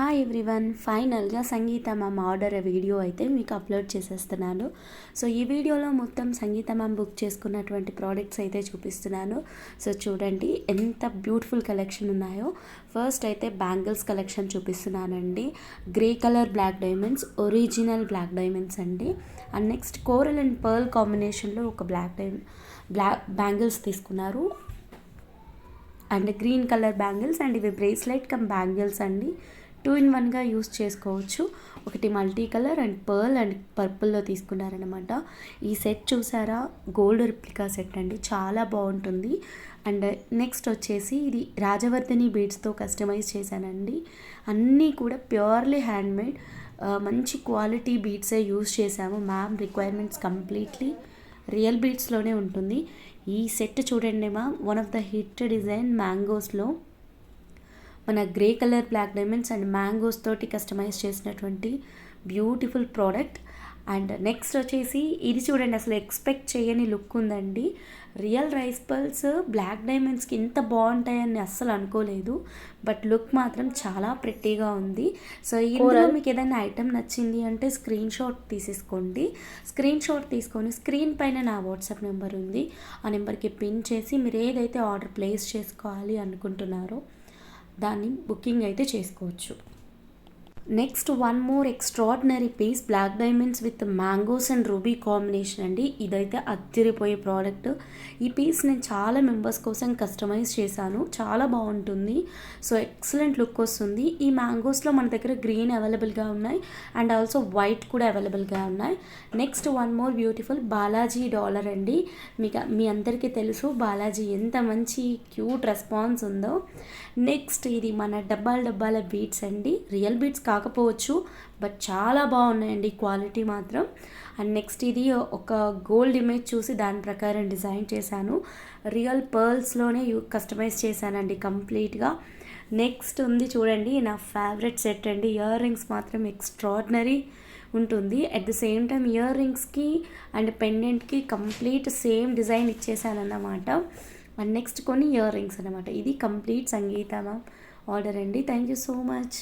Hi everyone ఫైనల్గా సంగీత ma'am order video అయితే మీకు అప్లోడ్ చేసేస్తున్నాను. సో ఈ వీడియోలో మొత్తం సంగీత మ్యామ్ బుక్ చేసుకున్నటువంటి ప్రోడక్ట్స్ అయితే చూపిస్తున్నాను. సో చూడండి ఎంత బ్యూటిఫుల్ కలెక్షన్ ఉన్నాయో. ఫస్ట్ అయితే బ్యాంగిల్స్ కలెక్షన్ చూపిస్తున్నానండి. Grey colour black diamonds original black diamonds అండి. And next coral and pearl కాంబినేషన్లో ఒక బ్లాక్ డైమండ్ బ్లాక్ బ్యాంగిల్స్ తీసుకున్నారు. And green colour bangles and ఇవి బ్రేస్లెట్ కమ్ బ్యాంగిల్స్ అండి. టూ ఇన్ వన్గా యూస్ చేసుకోవచ్చు. ఒకటి multi colour and pearl and పర్పుల్లో తీసుకున్నారనమాట ఈ సెట్ చూసారా? గోల్డ్ రిప్లికా సెట్ అండి. చాలా బాగుంటుంది. అండ్ నెక్స్ట్ వచ్చేసి ఇది రాజవర్ధని బీడ్స్తో కస్టమైజ్ చేశానండి. అన్నీ కూడా ప్యూర్లీ హ్యాండ్మేడ్. మంచి క్వాలిటీ బీడ్సే యూస్ చేశాము. మ్యామ్ రిక్వైర్మెంట్స్ కంప్లీట్లీ రియల్ బీడ్స్లోనే ఉంటుంది. ఈ సెట్ చూడండి మా one of the hit design మ్యాంగోస్లో. మన grey colour black diamonds and mangoes తోటి కస్టమైజ్ చేసినటువంటి బ్యూటిఫుల్ ప్రోడక్ట్. అండ్ నెక్స్ట్ వచ్చేసి ఇది చూడండి అసలు ఎక్స్పెక్ట్ చేయని లుక్ ఉందండి. రియల్ రైస్ పల్స్ బ్లాక్ డైమండ్స్కి ఇంత బాగుంటాయని అస్సలు అనుకోలేదు. బట్ లుక్ మాత్రం చాలా ప్రెట్టీగా ఉంది. సో ఇందులో మీకు ఏదైనా ఐటెం నచ్చింది అంటే స్క్రీన్ షాట్ తీసేసుకోండి. స్క్రీన్ షాట్ తీసుకొని స్క్రీన్ పైన నా వాట్సాప్ నెంబర్ ఉంది. ఆ నెంబర్కి పిన్ చేసి మీరు ఏదైతే ఆర్డర్ ప్లేస్ చేసుకోవాలి అనుకుంటున్నారో దాన్ని బుకింగ్ అయితే చేసుకోవచ్చు. Next one more extraordinary piece black diamonds with mangoes and ruby combination అండి. ఇదైతే అద్దరిపోయే ప్రోడక్ట్ ఈ పీస్ నేను చాలా మెంబర్స్ కోసం కస్టమైజ్ చేశాను. చాలా బాగుంటుంది. సో ఎక్సలెంట్ లుక్ వస్తుంది. ఈ మ్యాంగోస్లో మన దగ్గర గ్రీన్ అవైలబుల్గా ఉన్నాయి. అండ్ ఆల్సో వైట్ కూడా అవైలబుల్గా ఉన్నాయి. Next one more beautiful Balaji dollar అండి. మీకు మీ అందరికీ తెలుసు బాలాజీ ఎంత మంచి క్యూట్ రెస్పాన్స్ ఉందో. నెక్స్ట్ ఇది మన డబ్బాల డబ్బాల బీట్స్ అండి. రియల్ బీట్స్ కాకపోవచ్చు బట్ చాలా బాగున్నాయండి క్వాలిటీ మాత్రం. అండ్ నెక్స్ట్ ఇది ఒక గోల్డ్ ఇమేజ్ చూసి దాని ప్రకారం డిజైన్ చేశాను. రియల్ పర్ల్స్లోనే యూ కస్టమైజ్ చేశానండి కంప్లీట్గా. నెక్స్ట్ ఉంది చూడండి నా ఫేవరెట్ సెట్ అండి. ఇయర్ రింగ్స్ మాత్రం ఎక్స్ట్రాడినరీ ఉంటుంది. At the same time ear రింగ్స్కి and పెండెంట్కి కంప్లీట్ సేమ్ డిజైన్ ఇచ్చేసానన్నమాట అండ్ నెక్స్ట్ కొన్ని ఇయర్ రింగ్స్ అనమాట ఇది కంప్లీట్ సంగీత మ్యామ్ ఆర్డర్ అండి. Thank you so much.